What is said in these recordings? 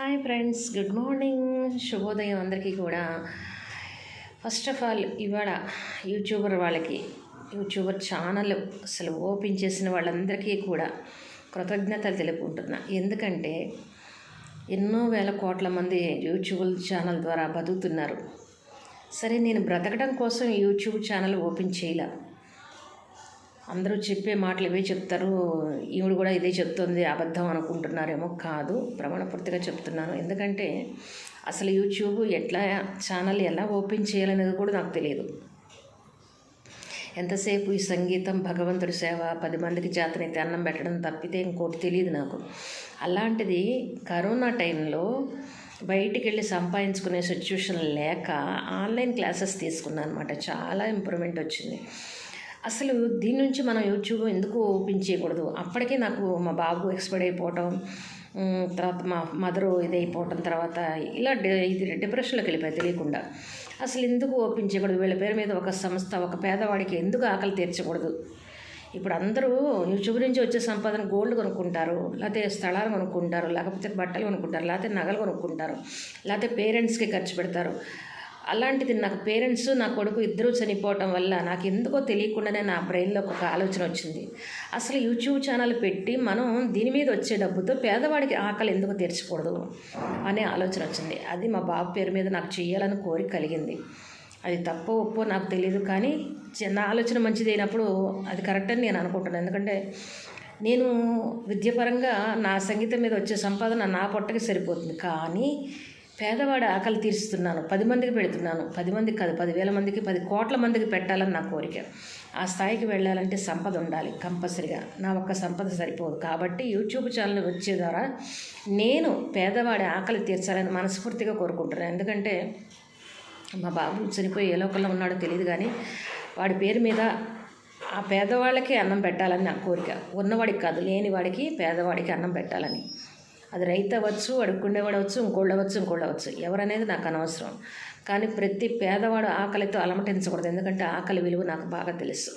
Hi friends good morning శుభోదయం అందరికీ కూడా. ఫస్ట్ ఆఫ్ ఆల్ ఇవాళ యూట్యూబర్ వాళ్ళకి యూట్యూబర్ ఛానల్ అసలు ఓపెన్ చేసిన వాళ్ళందరికీ కూడా కృతజ్ఞతలు తెలుపుకుంటున్నా. ఎందుకంటే ఎన్నో వేల కోట్ల మంది యూట్యూబ్ ఛానల్ ద్వారా బతుకుతున్నారు. సరే నేను బ్రతకడం కోసం యూట్యూబ్ ఛానల్ ఓపెన్ చేయలే? అందరూ చెప్పే మాటలు ఇవే చెప్తారు. ఈవిడ కూడా ఇదే చెప్తుంది. అబద్ధం అనుకుంటున్నారేమో కాదు. ప్రమాణపూర్తిగా చెప్తున్నాను. ఎందుకంటే అసలు యూట్యూబ్ ఎట్లా ఛానల్ ఎలా ఓపెన్ చేయాలనేది కూడా నాకు తెలియదు. ఎంతసేపు ఈ సంగీతం భగవంతుడి సేవ పది మందికి జాతనైతే అన్నం పెట్టడం తప్పితే ఇంకోటి తెలియదు నాకు. అలాంటిది కరోనా టైంలో బయటికి వెళ్ళి సంపాదించుకునే సిచ్యువేషన్ లేక ఆన్లైన్ క్లాసెస్ తీసుకున్నాను అనమాట చాలా ఇంప్రూవ్మెంట్ వచ్చింది. అసలు దీని నుంచి మనం యూట్యూబ్ ఎందుకు ఓపెన్ చేయకూడదు? అప్పటికే నాకు మా బాబు ఎక్స్పైర్ అయిపోవటం తర్వాత మా మదరు ఇది అయిపోవటం తర్వాత ఇలా ఇది డిప్రెషన్లోకి వెళ్ళిపోయి తెలియకుండా. అసలు ఎందుకు ఓపెన్ చేయకూడదు? వీళ్ళ పేరు మీద ఒక సంస్థ ఒక పేదవాడికి ఎందుకు ఆకలి తీర్చకూడదు? ఇప్పుడు అందరూ యూట్యూబ్ నుంచి వచ్చే సంపాదన గోల్డ్ కొనుక్కుంటారు లేకపోతే స్థలాలు కొనుక్కుంటారు లేకపోతే బట్టలు కొనుక్కుంటారు లేకపోతే నగలు కొనుక్కుంటారు లేకపోతే పేరెంట్స్కి ఖర్చు పెడతారు. అలాంటిది నాకు పేరెంట్స్ నా కొడుకు ఇద్దరూ చనిపోవటం వల్ల నాకు ఎందుకో తెలియకుండానే నా బ్రెయిన్లో ఒక ఆలోచన వచ్చింది. అసలు యూట్యూబ్ ఛానల్ పెట్టి మనం దీని మీద వచ్చే డబ్బుతో పేదవాడికి ఆకలి ఎందుకు తీర్చకూడదు అనే ఆలోచన వచ్చింది. అది మా బాబు పేరు మీద నాకు చేయాలని కోరిక కలిగింది. అది తప్పో ఒప్పో నాకు తెలియదు కానీ చిన్న ఆలోచన మంచిది అయినప్పుడు అది కరెక్ట్ అని నేను అనుకుంటున్నాను. ఎందుకంటే నేను విద్యపరంగా నా సంగీతం మీద వచ్చే సంపాదన నా పొట్టకి సరిపోతుంది. కానీ పేదవాడి ఆకలి తీరుస్తున్నాను పది మందికి పెడుతున్నాను. పది మందికి కాదు పదివేల మందికి పది కోట్ల మందికి పెట్టాలని నా కోరిక. ఆ స్థాయికి వెళ్ళాలంటే సంపద ఉండాలి కంపల్సరిగా. నా ఒక్క సంపద సరిపోదు. కాబట్టి యూట్యూబ్ ఛానల్ వచ్చే ద్వారా నేను పేదవాడి ఆకలి తీర్చాలని మనస్ఫూర్తిగా కోరుకుంటున్నాను ఎందుకంటే మా బాబు చనిపోయి ఏ లోకంలో ఉన్నాడో తెలియదు కానీ వాడి పేరు మీద ఆ పేదవాళ్ళకి అన్నం పెట్టాలని నా కోరిక. ఉన్నవాడికి కాదు లేనివాడికి పేదవాడికి అన్నం పెట్టాలని. అది రైతు అవ్వచ్చు అడుక్కుండేవాడు అవచ్చు ఇంకోళ్ళు అవ్వచ్చు ఇంకోళ్ళు అవ్వచ్చు. ఎవరనేది నాకు అనవసరం. కానీ ప్రతి పేదవాడు ఆకలితో అలమటించకూడదు. ఎందుకంటే ఆకలి విలువ నాకు బాగా తెలుసు.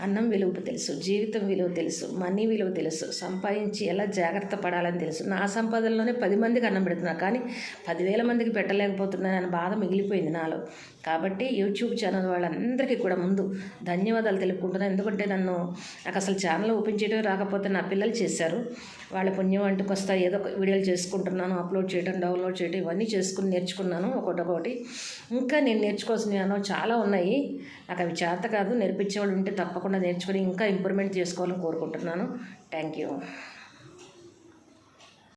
అన్నం విలువ తెలుసు జీవితం విలువ తెలుసు మనీ విలువ తెలుసు సంపాదించి ఎలా జాగ్రత్త పడాలని తెలుసు. నా సంపాదనలోనే పది మందికి అన్నం పెడుతున్నా కానీ పదివేల మందికి పెట్టలేకపోతున్నానని బాధ మిగిలిపోయింది నాలో. కాబట్టి యూట్యూబ్ ఛానల్ వాళ్ళందరికీ కూడా ముందు ధన్యవాదాలు తెలుపుకుంటున్నాను ఎందుకంటే నన్ను నాకు అసలు ఛానల్ ఓపెన్ చేయడం రాకపోతే నా పిల్లలు చేశారు. వాళ్ళ పుణ్యం అంటుకు వస్తా ఏదో ఒక వీడియోలు చేసుకుంటున్నాను అప్లోడ్ చేయడం డౌన్లోడ్ చేయడం ఇవన్నీ చేసుకుని నేర్చుకున్నాను ఒకటి ఒకటి ఇంకా నేను నేర్చుకోవాల్సినవి చాలా ఉన్నాయి. నాకు అవి చేత కాదు నేర్పించేవాళ్ళు ఉంటే తప్పకుండా తప్పకుండా నేర్చుకొని ఇంకా ఇంప్రూవ్మెంట్ చేసుకోవాలని కోరుకుంటున్నాను. Thank you.